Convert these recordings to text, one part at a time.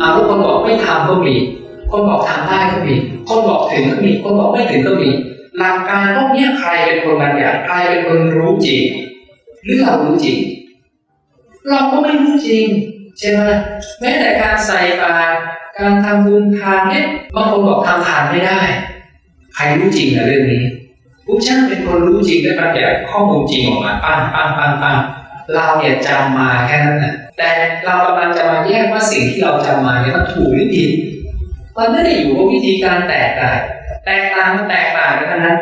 อาแล้วคนบอกไม่ทำก็มี คนบอกทำได้ก็มี คนบอกถึงก็มี คนบอกไม่ถึงก็มี หลักการพวกนี้ใครเป็นคนบัญญัติใครเป็นคนรู้จริงหรือเรารู้จริง เราก็ไม่รู้จริงใช่ไหมแม้แต่การใส่บาตรการทำบุญทานเนี่ยบางคนบอกทำทานไม่ได้ ใครรู้จริงกับเรื่องนี้ผู้ช่างเป็นคนรู้จริงและบัญญัติข้อมูลจริงออกมาปั้งปั้งปั้งปั้ง เราเนี่ยจำมาแค่นั้นแหละแต่เรากำลังจะมาแยกว่าสิ่งที่เราจำมาเนี่ยมันถูกหรือผิดมันไม่ได้อยู่ว่าวิธีการแตกต่างแตกต่างมันแตกต่างกันนั้น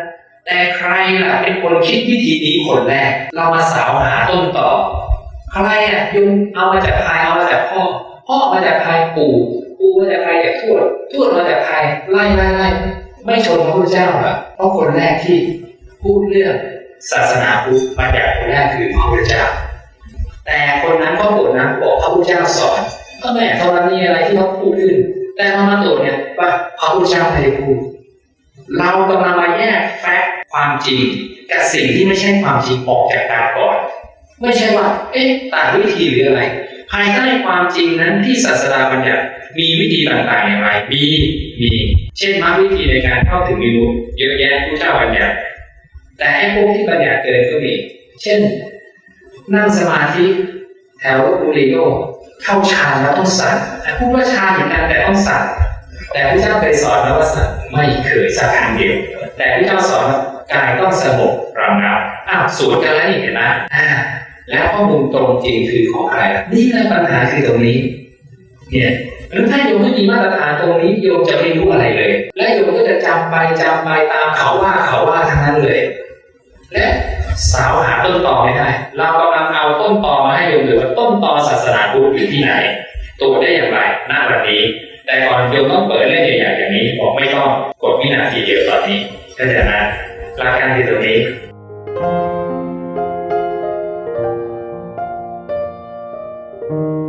แต่ใครล่ะเป็นคนคิดวิธีนี้คนแรก เรามาสาวหาต้นต่อ ใครอะยุงเอามาจากใครเอามาจากพ่อ พ่อมาจากใครปู่ปู่มาจากใครจากทวดทวดมาจากใครไล่ไล่ไล่ไม่ชนพระพุทธเจ้าหรอเพราะคนแรกที่พูดเรื่องศาสนาพุทธมาจากคนแรกคือพระพุทธเจ้า แต่คนนั้นก็ปวดนะบอกพระพุทธเจ้าสอนก็แม่เท่านั้นนี่อะไรที่เขาพูดขึ้น แต่พอมาตรวจเนี่ยว่าพระพุทธเจ้าไม่ได้พูดเรากำลังมาแยกแฟกต์ความจริงกับสิ่งที่ไม่ใช่ความจริงออกจากกันก่อน ไม่ใช่ว่า เอ๊ะต่างวิธีหรืออะไร ภายใต้ความจริงนั้นที่ศาสดาบัญญัติมีวิธีต่างๆอย่างไร มีมี เช่นมาวิธีในการเข้าถึงวิมุตเยอะแยะผู้เจ้าบัญญัติแต่ไอ้พวกที่บัญญัติเกินก็มี เช่น นั่งสมาธิแถวลพบุรีก็เข้าฌานแล้วต้องสั่นแต่พูดว่าฌานเหมือนกันแต่ต้องสั่นแต่พระเจ้าเคยสอนแล้วว่าสั่นไม่เคยสักครั้งเดียว แต่พระเจ้าสอนกายต้องสงบระงับอ้าวสวนกันแล้วนี่เห็นไหมอ่าแล้วข้อมูลตรงจริงคือของใครนี่แหละปัญหาคือตรงนี้เนี่ยแล้วถ้าโยมไม่มีมาตรฐานตรงนี้โยมจะไม่รู้อะไรเลย และโยมก็จะจำไปจำไปตามเขาว่าเขาว่าทั้งนั้นเลย และสาวหาต้นตอไม่ได้ เรากำลังเอาต้นตอมาให้โยมหรือว่าต้นตอศาสนาพุทธอยู่ที่ไหนตัวได้อย่างไรหน้าแบบนี้ แต่ก่อนโยมต้องเปิดเรื่องใหญ่ๆอย่างนี้ผมไม่ต้องกดวินาทีเดียวตอนนี้ถ้าใจนะหลักการที่ตรงนี้う。